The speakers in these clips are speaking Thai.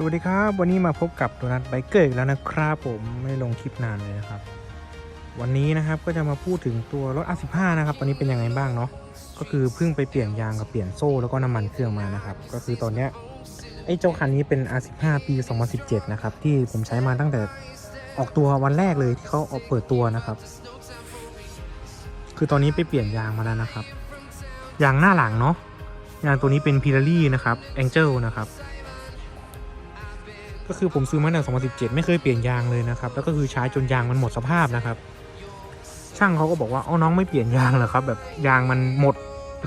สวัสดีครับ วันนี้มาพบกับโดนัทไบเกอร์อีกแล้วนะครับผมไม่ลงคลิปนานเลยนะครับ วันนี้นะครับก็จะมาพูดถึงตัวรถ R15 นะครับตอนนี้เป็นยังไงบ้างเนาะก็คือเพิ่งไปเปลี่ยนยางกับเปลี่ยนโซ่แล้วก็น้ำมันเครื่องมานะครับ ก็คือตอนเนี้ยไอ้เจ้าคันนี้เป็น R15 ปี 2017 นะครับ ที่ผมใช้มาตั้งแต่ออกตัววันแรกเลยที่เขาออกเปิดตัวนะครับ คือตอนนี้ไปเปลี่ยนยางมาแล้วนะครับยางหน้าหลังเนาะยางตัวนี้เป็นพิลารี่นะครับ Angel นะครับ ก็คือผมซื้อมาตั้ง2017 ไม่เคยเปลี่ยนยางเลยนะครับ แล้วก็คือใช้จนยางมันหมดสภาพนะครับ ช่างเขาก็บอกว่าอ๋อน้องไม่เปลี่ยนยางเหรอครับ แบบยางมันหมด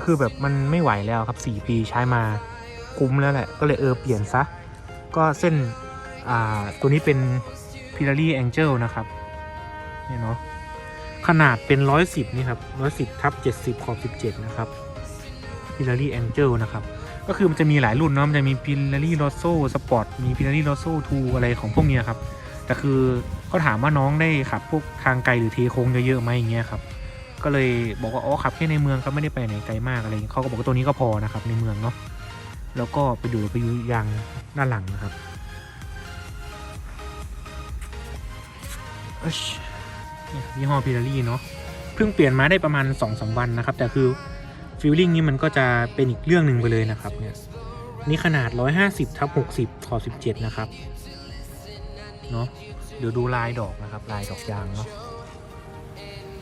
คือแบบมันไม่ไหวแล้วครับ 4 ปีใช้มาคุ้มแล้วแหละ ก็เลยเออเปลี่ยนซะ ก็เส้นอ่าตัวนี้เป็น p i l a r y Angel นะครับเนี่ยเนาะขนาดเป็น 110 นี่ครับ 110ทับ70 ขอบ 17 นะครับ p i l a r y Angel นะครับ ก็คือมันจะมีหลายรุ่นเนาะมันจะมี p i l a r y r o s s o Sport มี p i l a r y r o s s o 2อะไรของพวกเนี้ยครับแต่คือเขาถามว่าน้องได้ขับพวกทางไกลหรือเทโค้งเยอะๆไหมอย่างเงี้ยครับก็เลยบอกว่าอ๋อขับแค่ในเมืองครับไม่ได้ไปไหนไกลมากอะไรอย่างเงี้ยเขาก็บอกว่าตัวนี้ก็พอนะครับในเมืองเนาะแล้วก็ไปดูไปดูยางด้านหลังนะครับเอ้ยเนี่ยยี่ห้อพิลารี่เนาะเพิ่งเปลี่ยนมาได้ประมาณ2อสวันนะครับแต่คือ ฟิลลิ่งนี้มันก็จะเป็นอีกเรื่องหนึ่งไปเลยนะครับเนี่ยนี่ขนาด 150ทับ60ขอ17 นะครับเนาะเดี๋ยวดูลายดอกนะครับ ลายดอกยางเนาะ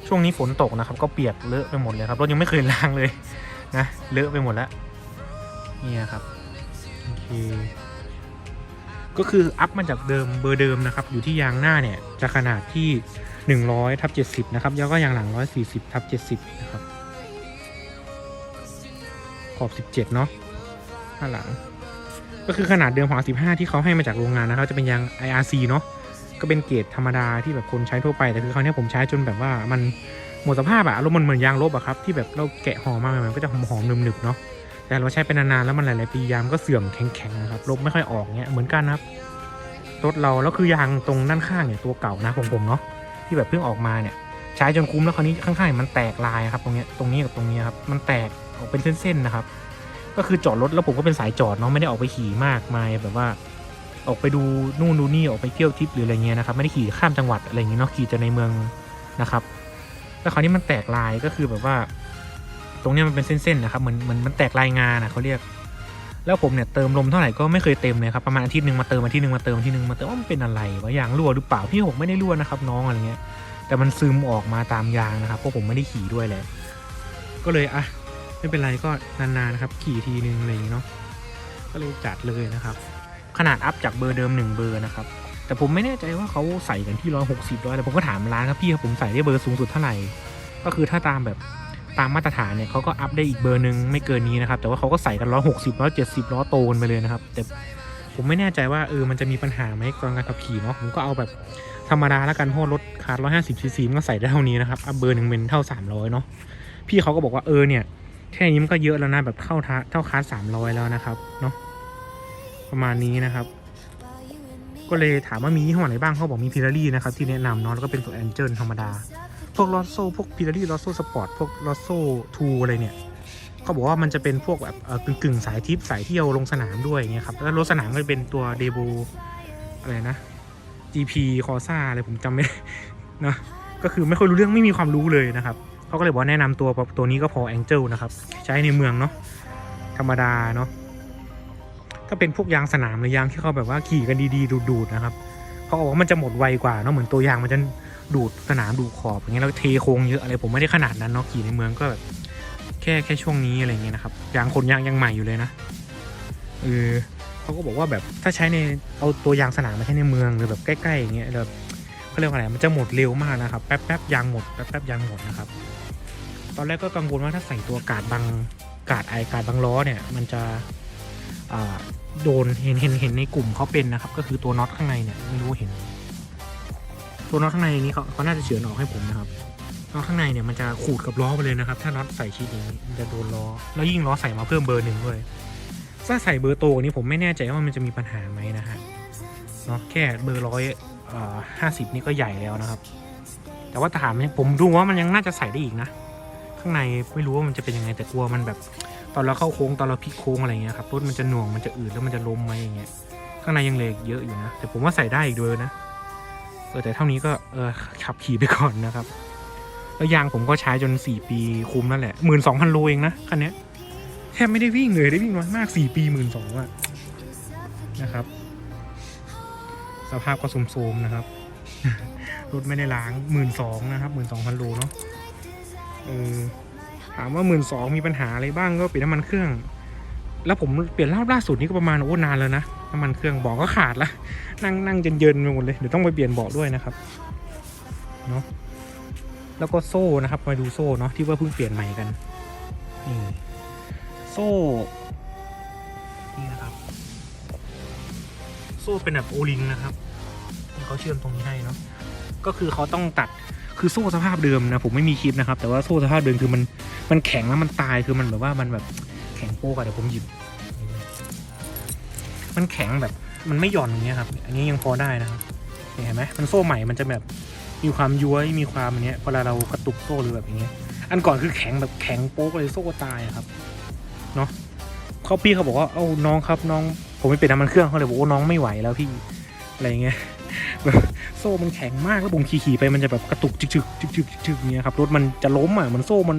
ช่วงนี้ฝนตกนะครับ ก็เปียกเลอะไปหมดเลยครับรถยังไม่เคยล้างเลยนะเลอะไปหมดแล้วเนี่ยครับโอเคก็คืออัพมาจากเดิมเบอร์เดิมนะครับ อยู่ที่ยางหน้าเนี่ยจะขนาดที่ 100ทับ70 นะครับแล้วก็ยางหลัง 140ทับ70 นะครับ ขอบ 17 เนาะข้างหลัง ก็คือขนาดเดิมของ R15 ที่เขาให้มาจากโรงงานนะครับจะเป็นยาง IRC เนาะก็เป็นเกรดธรรมดาที่แบบคนใช้ทั่วไปแต่คือคราวนี้ผมใช้จนแบบว่ามันหมดสภาพอะอารมณ์มันเหมือนยางลบอะครับที่แบบเราแกะห่อมาใหม่ๆมันก็จะหอมๆหนึบๆเนาะแต่เราใช้ไปนานๆแล้วมันหลายๆปียางก็เสื่อมแข็งๆนะครับลบไม่ค่อยออกเงี้ยเหมือนกันนะครับรถเราแล้วคือยางตรงด้านข้างเนี่ยตัวเก่านะของผมเนาะที่แบบเพิ่งออกมาเนี่ย ใช้จนคุ้มแล้วคราวนี้ข้างๆมันแตกลายครับตรงเนี้ยตรงนี้กับตรงนี้ครับมันแตก ออกเป็นเส้นๆนะครับ ก็คือจอดรถแล้วผมก็เป็นสายจอดเนาะไม่ได้ออกไปขี่มากมายแบบว่า ออกไปดูนู่นดูนี่ออกไปเที่ยวทริปหรืออะไรเงี้ยนะครับไม่ได้ขี่ข้ามจังหวัดอะไรเงี้ยเนาะขี่แต่ในเมืองนะครับแล้วคราวนี้มันแตกลายก็คือแบบว่า ตรงเนี้ยมันเป็นเส้นๆนะครับเหมือนเหมือนมันแตกลายงานนะเขาเรียก แล้วผมเนี่ยเติมลมเท่าไหร่ก็ไม่เคยเต็มเลยครับประมาณอาทิตย์หนึ่งมาเติมอาทิตย์หนึ่งมาเติมอาทิตย์หนึ่งมาเติมว่ามันเป็นอะไรวะยางรั่วหรือเปล่าพี่ผมไม่ได้รั่วนะครับน้องอะไรเงี้ยแต่มันซึมออกมาตามยางนะครับเพราะผมไม่ได้ขี่ด้วยแหละก็เลยอะ ไม่เป็นไรก็นานๆนะครับ ขี่ทีนึงอะไรอย่างเงี้ยเนาะก็เลยจัดเลยนะครับ ขนาดอัพจากเบอร์เดิมหนึ่งเบอร์นะครับ แต่ผมไม่แน่ใจว่าเขาใส่กันที่ร้อยหกสิบร้อยแต่ผมก็ถามร้านครับพี่ครับผมใส่ได้เบอร์สูงสุดเท่าไหร่ ก็คือถ้าตามแบบตามมาตรฐานเนี่ยเขาก็อัพได้อีกเบอร์หนึ่งไม่เกินนี้นะครับ แต่ว่าเขาก็ใส่กันร้อยหกสิบร้อยเจ็ดสิบล้อโตกันไปเลยนะครับ แต่ผมไม่แน่ใจว่าเออมันจะมีปัญหาไหมตอนการขับขี่เนาะผมก็เอาแบบธรรมดาแล้วกันเพราะรถคาร์ร้อยห้าสิบซีซีมันก็ใส่ได้เท่านี้นะครับอัพเบอร์หนึ่งเป็นเท่าสามร้อยเนาะพี่เขาก็บอกว่าเออเนี่ย แค่นี้มันก็เยอะแล้วนะแบบเท่าทาเท่าคาร์สามร้อยแล้วนะครับเนาะประมาณนี้นะครับ ก็เลยถามว่ามียี่ห้อไหนบ้างเขาบอกมีพิลารี่นะครับที่แนะนำเนาะแล้วก็เป็นตัวแองเจิลธรรมดา พวกลอสโซพวกพิลารี่ลอสโซสปอร์ตพวกลอสโซทูอะไรเนี่ยเขาบอกว่ามันจะเป็นพวกแบบเออกึ่งกึ่งๆสายทิปสายเที่ยวลงสนามด้วยเงี้ยครับแล้วรถสนามก็เป็นตัวเดโบอะไรนะ GP คอซ่าอะไรผมจำไม่ได้นะก็คือไม่ค่อยรู้เรื่องไม่มีความรู้เลยนะครับ เขาก็เลยบอกแนะนำตัวตัวนี้ก็พอแองเจิลนะครับ ใช้ในเมืองเนาะธรรมดาเนาะถ้าเป็นพวกยางสนามหรือยางที่เขาแบบว่าขี่กันดีๆดูดๆนะครับเขาบอกว่ามันจะหมดไวกว่าเนาะเหมือนตัวยางมันจะดูดสนามดูขอบอย่างเงี้ยแล้วเทโค้งเยอะอะไรผมไม่ได้ขนาดนั้นเนาะขี่ในเมืองก็แบบแค่แค่ช่วงนี้อะไรเงี้ยนะครับยางคนยางยังใหม่อยู่เลยนะเออเขาก็บอกว่าแบบถ้าใช้ในเอาตัวยางสนามมาใช้ในเมืองหรือแบบใกล้ๆอย่างเงี้ยแบบ เขาเรียกว่าอะไรมันจะหมดเร็วมากนะครับ แป๊บแป๊บยางหมดแป๊บแป๊บยางหมดนะครับ ตอนแรกก็กังวลว่าถ้าใส่ตัวกาดบังกาดไอกาดบังล้อเนี่ยมันจะโดนเห็นเห็นเห็นในกลุ่มเขาเป็นนะครับ ก็คือตัวน็อตข้างในเนี่ยไม่รู้เห็น ตัวน็อตข้างในนี้เขาเขาน่าจะเฉือนออกให้ผมนะครับน็อตข้างในเนี่ยมันจะขูดกับล้อไปเลยนะครับ ถ้าน็อตใส่ชิ้นนี้มันจะโดนล้อแล้วยิ่งล้อใส่มาเพิ่มเบอร์หนึ่งด้วยถ้าใส่เบอร์โตนี้ผมไม่แน่ใจว่ามันจะมีปัญหาไหมนะฮะเนาะแค่เบอร์ร้อย ห้าสิบนี่ก็ใหญ่แล้วนะครับ แต่ว่าถามเนี่ยผมดูว่ามันยังน่าจะใส่ได้อีกนะ ข้างในไม่รู้ว่ามันจะเป็นยังไงแต่กลัวมันแบบ ตอนเราเข้าโค้งตอนเราพลิกโค้งอะไรเงี้ยครับรถมันจะหน่วงมันจะอืดแล้วมันจะล้มไหมอย่างเงี้ยข้างในยังเหลกเยอะอยู่นะ แต่ผมว่าใส่ได้อีกด้วยนะเออแต่เท่านี้ก็เออขับขี่ไปก่อนนะครับ แล้วยางผมก็ใช้จน 4 ปีคุ้มนั่นแหละหมื่นสองพันโลเองนะคันนี้แทบไม่ได้วิ่งเลยได้วิ่งน้อยมาก 4 ปีหมื่นสองอะนะครับ สภาพก็โสมๆนะครับ รถไม่ได้ล้างหมื่นสองนะครับหมื่นสองพันโลเนาะเออถามว่าหมื่นสองมีปัญหาอะไรบ้างก็เปลี่ยนน้ำมันเครื่อง แล้วผมเปลี่ยนรอบล่าสุดนี่ก็ประมาณโอ้นานแล้วนะน้ำมันเครื่องบอกก็ขาดละนั่งนั่งเย็นเย็นๆไปหมดเลยเดี๋ยวต้องไปเปลี่ยนเบาะด้วยนะครับเนาะแล้วก็โซ่นะครับมาดูโซ่เนาะที่ว่าเพิ่งเปลี่ยนใหม่กันนี่โซ่นี่นะครับ โซ่เป็นแบบโอลิงนะครับเขาเชื่อมตรงนี้ให้เนาะก็คือเขาต้องตัดคือโซ่สภาพเดิมนะผมไม่มีคลิปนะครับ แต่ว่าโซ่สภาพเดิมคือมันมันแข็งแล้วมันตายคือมันแบบว่ามันแบบแข็งโป๊กอะเดี๋ยวผมหยิบ มันแข็งแบบมันไม่หย่อนอย่างเงี้ยครับ อันนี้ยังพอได้นะครับนี่เห็นไหมมันโซ่ใหม่มันจะแบบมีความย้วยมีความอันเนี้ยเวลาเรากระตุกโซ่หรือแบบอย่างเงี้ย อันก่อนคือแข็งแบบแข็งโป๊กเลยโซ่ตายอะครับเนาะเขาพี่เขาบอกว่าเอ้าน้องครับน้อง ผมไม่เป็นน้ำมันเครื่องเขาเลยบอกว่าน้องไม่ไหวแล้วพี่อะไรเงี้ยแบบโซ่มันแข็งมากแล้วผมขี่ๆไปมันจะแบบกระตุกจึกจึกจึกจึกจึกเงี้ยครับรถมันจะล้มอะมันโซ่มัน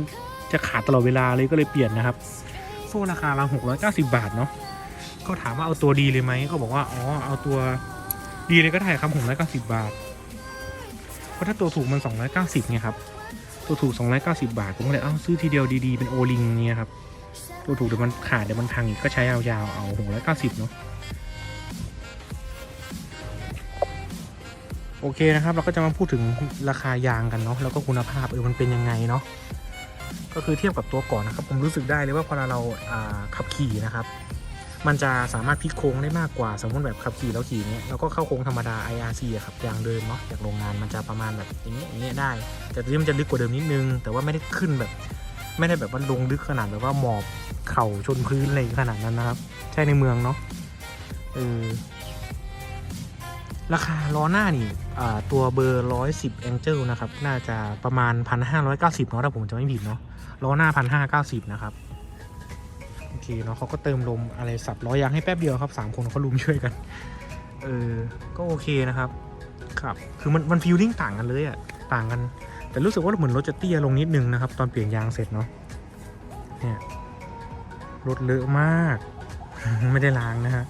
จะขาดตลอดเวลาเลยก็เลยเปลี่ยนนะครับ โซ่ราคาเราหกร้อยเก้าสิบบาทเนาะก็ถามว่าเอาตัวดีเลยไหมก็บอกว่าอ๋อเอาตัวดีเลยก็ได้ครับผมร้อยเก้าสิบบาทเพราะถ้าตัวถูกมันสองร้อยเก้าสิบไงครับตัวถูกสองร้อยเก้าสิบบาทผมก็เลยเอาซื้อทีเดียวดีๆเป็นโอลิงเนี่ยครับ ตัวถูกเดี๋ยวมันขาดเดี๋ยวมันพังอีกก็ใช้ยาวๆเอาหกร้อยเก้าสิบเนาะโอเคนะครับ เราก็จะมาพูดถึงราคายางกันเนาะแล้วก็คุณภาพเออมันเป็นยังไงเนาะก็คือเทียบกับตัวก่อนนะครับ ผมรู้สึกได้เลยว่าพอเราขับขี่นะครับ มันจะสามารถพลิกโค้งได้มากกว่า สมมติแบบขับขี่แล้วขี่เนี้ยแล้วก็เข้าโค้งธรรมดา IRC อะครับยางเดิมเนาะจากโรงงานมันจะประมาณแบบอย่างเงี้ยอย่างเงี้ยได้ แต่ตัวนี้มันจะลึกกว่าเดิมนิดนึง แต่ว่าไม่ได้ขึ้นแบบ ไม่ได้แบบว่าลงลึกขนาดแบบว่าหมอบเข่าชนพื้นอะไรขนาดนั้นนะครับ ใช่ในเมืองเนาะเออราคาล้อหน้านี่อ่าตัวเบอร์ร้อยสิบแองเจิลนะครับ น่าจะประมาณพันห้าร้อยเก้าสิบเนาะถ้าผมจะไม่ผิดเนาะล้อหน้าพันห้าเก้าสิบนะครับ โอเคเนาะเขาก็เติมลมอะไรสับล้อยางให้แป๊บเดียวครับสามคนเขาลุมช่วยกัน เออ ก็โอเคนะครับ ครับ คือมันมันฟีลลิ่งต่างกันเลยอะต่างกัน แต่รู้สึกว่าเหมือนรถจะเตี้ยลงนิดนึงนะครับ ตอนเปลี่ยนยางเสร็จเนาะเนี่ยรถเลอะมาก ไม่ได้ล้างนะฮะ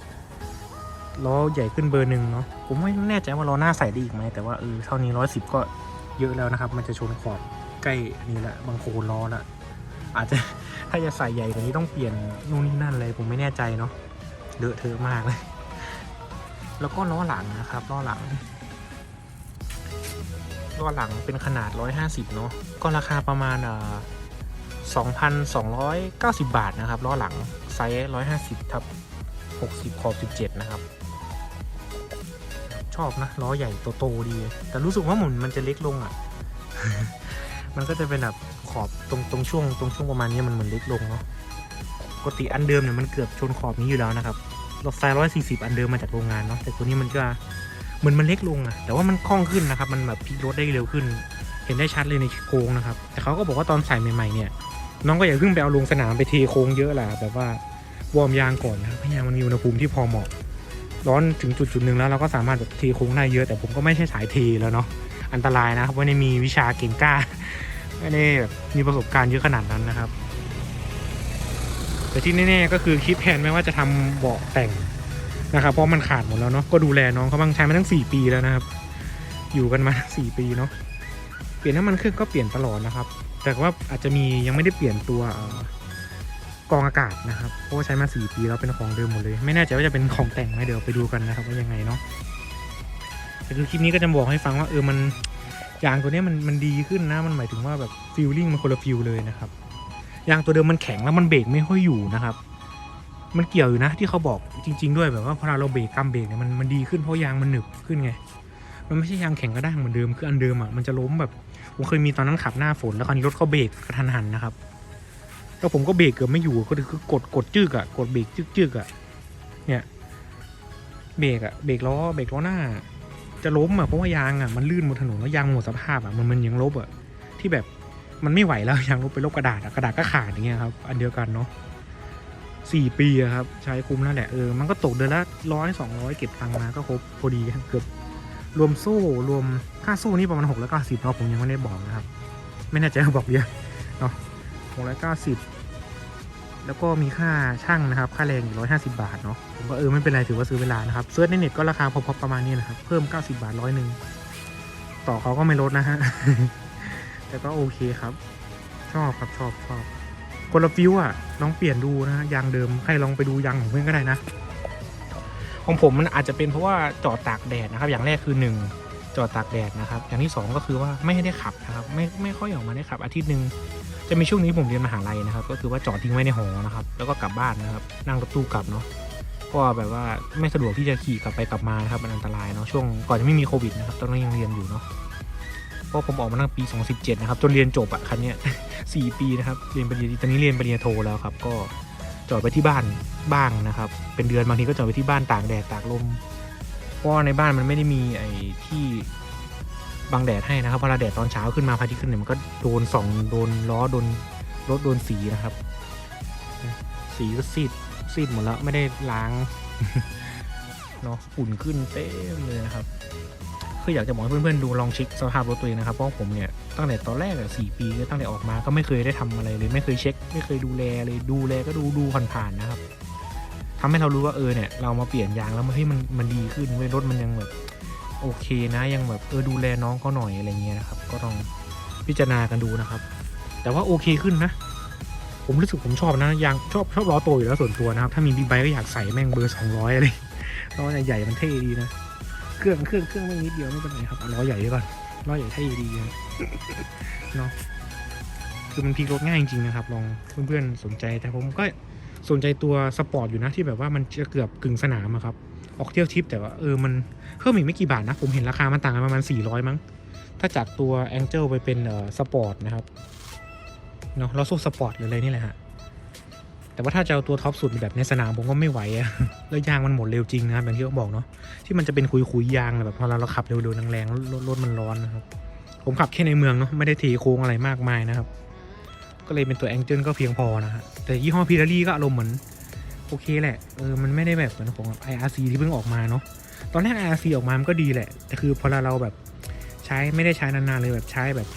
ล้อใหญ่ขึ้นเบอร์หนึ่งเนาะผมไม่แน่ใจว่าล้อหน้าใส่ได้อีกไหมแต่ว่าเออเท่านี้ร้อยสิบก็เยอะแล้วนะครับ มันจะชนขอบใกล้นี่แหละบางโคนล้อละอาจจะถ้าจะใส่ใหญ่กว่านี้ต้องเปลี่ยนนู่นนี่นั่นเลยผมไม่แน่ใจเนาะเลอะเทอะมากเลย แล้วก็ล้อหลังนะครับล้อหลัง ล้อหลังเป็นขนาด 150 เนาะก็ราคาประมาณอ่า2,290 บาทนะครับล้อหลังไซส์150ทับ60ขอบ17 นะครับ ชอบนะล้อใหญ่โตๆดี แต่รู้สึกว่าหมุนมันจะเล็กลงอะ มันก็จะเป็นแบบขอบตรงตรงช่วงตรงช่วงประมาณนี้มันเหมือนเล็กลงเนาะปกติอันเดิมเนี่ยมันเกือบชนขอบนี้อยู่แล้วนะครับรถไฟร้อยสี่สิบอันเดิมมาจากโรงงานเนาะแต่ตัวนี้มันก็ เหมือนมันเล็กลงอะแต่ว่ามันคล่องขึ้นนะครับ มันแบบพลิกรถได้เร็วขึ้น เห็นได้ชัดเลยในโค้งนะครับ แต่เขาก็บอกว่าตอนใส่ใหม่ๆเนี่ย น้องก็อย่าเพิ่งไปเอาลงสนามไปเทโค้งเยอะแหละแบบว่าวอร์มยางก่อนนะครับให้ยางมันมีอุณหภูมิที่พอเหมาะ ร้อนถึงจุดจุดๆหนึ่งแล้วเราก็สามารถแบบเทโค้งได้เยอะ แต่ผมก็ไม่ใช่สายเทแล้วเนาะ อันตรายนะครับไม่ได้มีวิชาเก่งกล้า ไม่ได้แบบมีประสบการณ์เยอะขนาดนั้นนะครับ แต่ที่แน่ๆก็คือคิดแผนไว้ว่าจะทำเบาะแต่ง นะครับเพราะมันขาดหมดแล้วเนาะก็ดูแลน้องเขาบ้างใช้มาตั้งสี่ปีแล้วนะครับ อยู่กันมาสี่ปีเนาะเปลี่ยนน้ำมันเครื่องก็เปลี่ยนตลอดนะครับ แต่ว่าอาจจะมียังไม่ได้เปลี่ยนตัวอกรองอากาศนะครับเพราะว่าใช้มาสี่ปีแล้วเป็นของเดิมหมดเลย ไม่แน่ใจว่าจะเป็นของแต่งไหมเดี๋ยวไปดูกันนะครับว่ายังไงเนาะแต่คือคลิปนี้ก็จะบอกให้ฟังว่าเออมันยางตัวนี้มันมันดีขึ้นนะมันหมายถึงว่าแบบฟิลลิ่งมันคนละฟิลเลยนะครับยางตัวเดิมมันแข็งแล้วมันเบรกไม่ค่อยอยู่นะครับ มันเกี่ยวอยู่นะที่เขาบอกจริง ๆ ด้วยแบบว่าพอเราเบรกกำเบรกเนี่ยมันมันดีขึ้นเพราะยางมันหนึบขึ้นไง มันไม่ใช่ยางแข็งกระด้างเหมือนเดิมคืออันเดิมอะมันจะล้มแบบผมเคยมีตอนนั้นขับหน้าฝนแล้วคราวนี้รถเขาเบรกกระทันหันนะครับแล้วผมก็เบรกเกือบไม่อยู่ก็คือกดกดจึกอะกดเบรกจึกจึกอะเนี่ยเบรกอะเบรกล้อเบรกล้อหน้า จะล้มอะเพราะว่ายางอะมันลื่นบนถนนแล้วยางหมดสภาพอะมันมันยังลบอะที่แบบมันไม่ไหวแล้วยางลบไปลบกระดาษอะกระดาษก็ขาดอย่างเงี้ยครับอันเดียวกันเนาะ สี่ปีอะครับ ใช้คุ้มแล้วแหละเออมันก็ตกเดือนละร้อยสองร้อยเก็บตังค์มาก็ครบพอดีเกือบรวมโซ่รวมค่าโซ่นี่ประมาณหกร้อยเก้าสิบเนาะผมยังไม่ได้บอกนะครับ ไม่แน่ใจบอกเยอะเนาะหกร้อยเก้าสิบแล้วก็มีค่าช่างนะครับ ค่าแรงอยู่ร้อยห้าสิบาทเนาะผมก็เออไม่เป็นไรถือว่าซื้อเวลานะครับเซิร์ชในเน็ตก็ราคาพอๆประมาณนี้นะครับ เพิ่มเก้าสิบาทร้อยหนึ่งต่อเขาก็ไม่ลดนะฮะแต่ก็โอเคครับ ชอบครับชอบชอบ คนละฟิวอะลองเปลี่ยนดูนะยางเดิมใครลองไปดูยางของเพื่อนก็ได้นะ ของผมมันอาจจะเป็นเพราะว่าจอดตากแดดนะครับ อย่างแรกคือหนึ่งจอดตากแดดนะครับ อย่างที่สองก็คือว่าไม่ได้ขับนะครับ ไม่ไม่ค่อยออกมาได้ขับ อาทิตย์หนึ่งจะมีช่วงนี้ผมเรียนมหาลัยนะครับ ก็คือว่าจอดทิ้งไว้ในหอนะครับ แล้วก็กลับบ้านนะครับ นั่งรถตู้กลับเนาะก็แบบว่าไม่สะดวกที่จะขี่กลับไปกลับมานะครับมันอันตรายเนาะช่วงก่อนจะไม่มีโควิดนะครับตอนนั้นยังเรียนอยู่เนาะเพราะผมออกมาตั้งปี 2017 นะครับ จนเรียนจบอะคันเนี้ย สี่ปีนะครับเรียนปริญญาตอนนี้เรียนปริญญาโทแล้วครับ ก็จอดไปที่บ้านบ้างนะครับ เป็นเดือนบางทีก็จอดไปที่บ้านตากแดดตากลมเพราะในบ้านมันไม่ได้มีไอ้ที่บังแดดให้นะครับเวลาแดดตอนเช้าขึ้นมาพระอาทิตย์ขึ้นเนี่ยมันก็โดนส่องโดนล้อโดนรถโดนสีนะครับ สีก็ซีดซีดหมดแล้วไม่ได้ล้างเนาะฝุ่นขึ้นเต็มเลยนะครับ คืออยากจะบอกให้เพื่อนๆดูลองเช็คสภาพรถตัวเองนะครับเพราะผมเนี่ยตั้งแต่ตอนแรกอะสี่ปีก็ตั้งแต่ออกมาก็ไม่เคยได้ทำอะไรเลยไม่เคยเช็ค ไม่เคยดูแลเลยดูแลก็ดูดูผ่านๆนะครับทำให้เรารู้ว่าเออเนี่ย เรามาเปลี่ยนยางแล้วมันให้ยมันมันดีขึ้นเว้ยรถมันยังแบบโอเคนะยังแบบเออดูแลน้องเขาหน่อยอะไรเงี้ยนะครับ ก็ลองพิจารณากันดูนะครับ แต่ว่าโอเคขึ้นนะ ผมรู้สึกผมชอบนะยางชอบชอบล้อโตอยู่แล้วส่วนตัวนะครับ ถ้ามีบิ๊กไบค์ก็อยากใส่แม่งเบอร์สองร้อยอะไรล้อใหญ่ๆมันเท่ดีนะ เครื่องเครื่องเครื่องไม่นิดเดียวไม่เป็นไรครับเอาล้อใหญ่ไว้ก่อนล้อใหญ่เท่ดีเนาะคือมันพลิกรถง่ายจริงๆนะครับ ลองเพื่อนๆสนใจแต่ผมก็สนใจตัวสปอร์ตอยู่นะที่แบบว่ามันจะเกือบกึ่งสนามอะครับ ออกเที่ยวทริปแต่ว่าเออมันเพิ่มอีกไม่กี่บาทนะ ผมเห็นราคามันต่างกันประมาณ 400 มั้ง ถ้าจากตัว Angel ไปเป็นเอ่อสปอร์ตนะครับเนาะเราสู้สปอร์ตหรืออะไรนี่แหละฮะ แต่ว่าถ้าจะเอาตัวท็อปสุดแบบในสนามผมก็ไม่ไหวอะแล้วยางมันหมดเร็วจริงนะครับอย่างที่เขาบอกเนาะที่มันจะเป็นคุยๆยางแบบพอเราเราขับเร็วๆแรงๆรถรถมันร้อนนะครับ ผมขับแค่ในเมืองเนาะไม่ได้เทโค้งอะไรมากมายนะครับ ก็เลยเป็นตัวแองเจิลก็เพียงพอนะฮะแต่ยี่ห้อพีรารี่ก็อารมณ์เหมือนโอเคแหละเออมันไม่ได้แบบเหมือนของ IRC ที่เพิ่งออกมาเนาะตอนแรก IRC ออกมามันก็ดีแหละแต่คือพอเราแบบใช้ไม่ได้ใช้นานๆเลยแบบใช้แบบ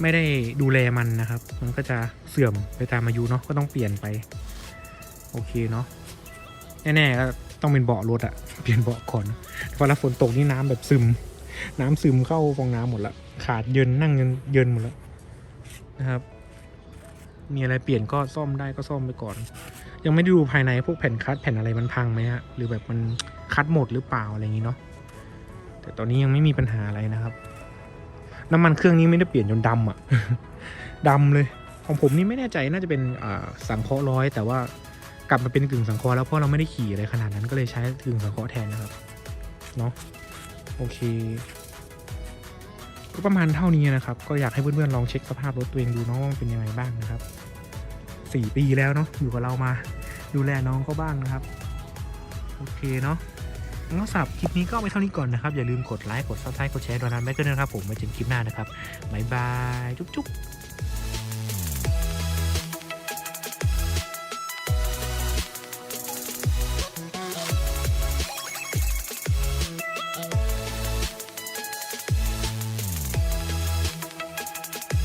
ไม่ได้ดูแลมันนะครับ มันก็จะเสื่อมไปตามอายุเนาะก็ต้องเปลี่ยนไป โอเคเนาะแน่ๆก็ต้องเป็นเบาะรถอะเปลี่ยนเบาะก่อนเวลาฝนตกนี่น้ำแบบซึม น้ำซึมเข้าฟองน้ำหมดละขาดเยินนั่งเยินเยินหมดแล้วนะครับ มีอะไรเปลี่ยนก็ซ่อมได้ก็ซ่อมไปก่อน ยังไม่ได้ดูภายในพวกแผ่นคัดแผ่นอะไรมันพังไหมฮะหรือแบบมันคัดหมดหรือเปล่าอะไรอย่างนี้เนาะแต่ตอนนี้ยังไม่มีปัญหาอะไรนะครับ น้ำมันเครื่องนี้ไม่ได้เปลี่ยนจนดำอะดำเลย ของผมนี่ไม่แน่ใจน่าจะเป็นสังเคราะห์ร้อย แต่ว่ากลับมาเป็นกึ่งสังเคราะห์แล้วเพราะเราไม่ได้ขี่อะไรขนาดนั้นก็เลยใช้กึ่งสังเคราะห์แทนนะครับเนาะโอเค ก็ประมาณเท่านี้นะครับ ก็อยากให้เพื่อนๆลองเช็คสภาพรถตัวเองดูเนาะว่าเป็นยังไงบ้างนะครับสี่ปีแล้วเนาะอยู่กับเรามา ดูแลน้องเขาบ้างนะครับ โอเคเนาะ งั้นก็สำหรับคลิปนี้ก็เอาไปเท่านี้ก่อนนะครับ อย่าลืมกดไลค์ กดซับสไครต์กดแชร์ด้วยนะไม่ก็นะครับผมไว้เจอกันคลิปหน้านะครับบ๊ายบาย จุ๊บ